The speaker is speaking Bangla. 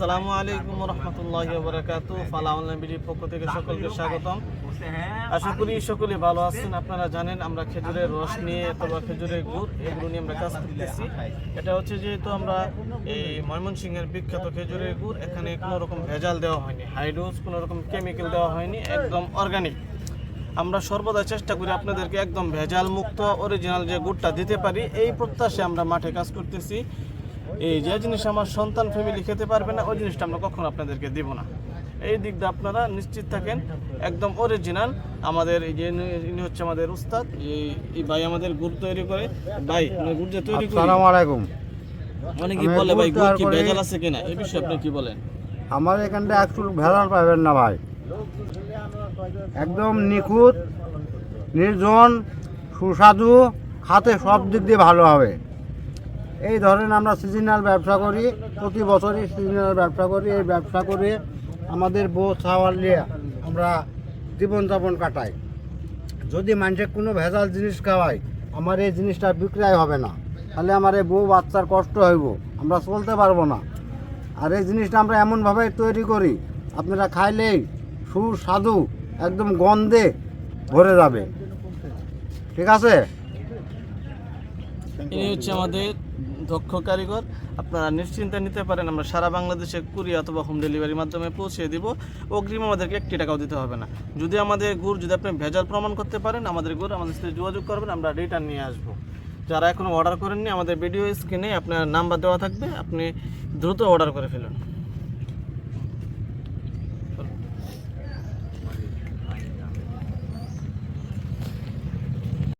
আসসালামু আলাইকুম রহমতুল্লাহ বারাকাতু পক্ষ থেকে সকলকে স্বাগতম। আশা করি সকলে ভালো আছেন, আপনারা জানেন আমরা খেজুরের রস নিয়ে অথবা খেজুরের গুড়, এগুলো নিয়ে আমরা কাজ করতেছি। এটা হচ্ছে যেহেতু আমরা এই ময়মনসিংহের বিখ্যাত খেজুরের গুড়, এখানে কোনো রকম ভেজাল দেওয়া হয়নি। হাইড্রোজ কোনো রকম কেমিক্যাল দেওয়া হয়নি, একদম অর্গানিক। আমরা সর্বদা চেষ্টা করি আপনাদেরকে একদম ভেজাল মুক্ত অরিজিনাল যে গুড়টা দিতে পারি, এই প্রত্যাশে আমরা মাঠে কাজ করতেছি। এই যে জিনিস আমার সন্তান ফ্যামিলি খেতে পারবে না ওই জিনিসটা আমরা কখনো আপনাদেরকে দিব না। এই দিক দিয়ে আপনারা নিশ্চিত থাকেন একদম অরিজিনাল আমাদের এই যে ইনি- হচ্ছে আমাদের উস্তাদ এই- ভাই আমাদের গুড় তৈরি করে। ভাই গুড় যে তৈরি করি। আসসালামু আলাইকুম। অনেকে আমি বলে ভাই গুড় কি। ভেজাল আছে কিনা? এই বিষয়ে আপনি কি বলেন? আমার এখানটা একটু ভেজাল পাবেন না ভাই। একদম নিখুঁত নির্জন সুস্বাদু খাতে সব দিক দিয়ে ভালো হবে। এই ধরেন আমরা সিজনাল ব্যবসা করি, প্রতি বছরই সিজনাল ব্যবসা করি, এই ব্যবসা করে আমাদের বউ ছাওয়াল নিয়ে আমরা জীবনযাপন কাটাই। যদি মানুষের কোনো ভেজাল জিনিস খাওয়াই আমার এই জিনিসটা বিক্রয় হবে না। তাহলে আমার এই বউ বাচ্চার কষ্ট হইব, আমরা চলতে পারব না। আর এই জিনিসটা আমরা এমনভাবে তৈরি করি, আপনারা খাইলেই সুস্বাদু, একদম গন্ধে ভরে যাবে। ঠিক আছে? ইনি হচ্ছে আমাদের দক্ষ কারিগর, আপনারা নিশ্চিন্তে নিতে পারেন, আমরা সারা বাংলাদেশে কুরি অথবা হোম ডেলিভারির মাধ্যমে পৌঁছে দিব। অগ্রিম আমাদেরকে একটি টাকাও দিতে হবে না। যদি আমাদের গুড়, যদি আপনি ভেজাল প্রমাণ করতে পারেন, আমাদের গুড়, আমাদের সাথে যোগাযোগ করবেন, আমরা রিটার্ন নিয়ে আসব। যারা এখনও অর্ডার করেননি, আমাদের ভিডিও স্ক্রিনে আপনার নাম্বার দেওয়া থাকবে, আপনি দ্রুত অর্ডার করে ফেলুন।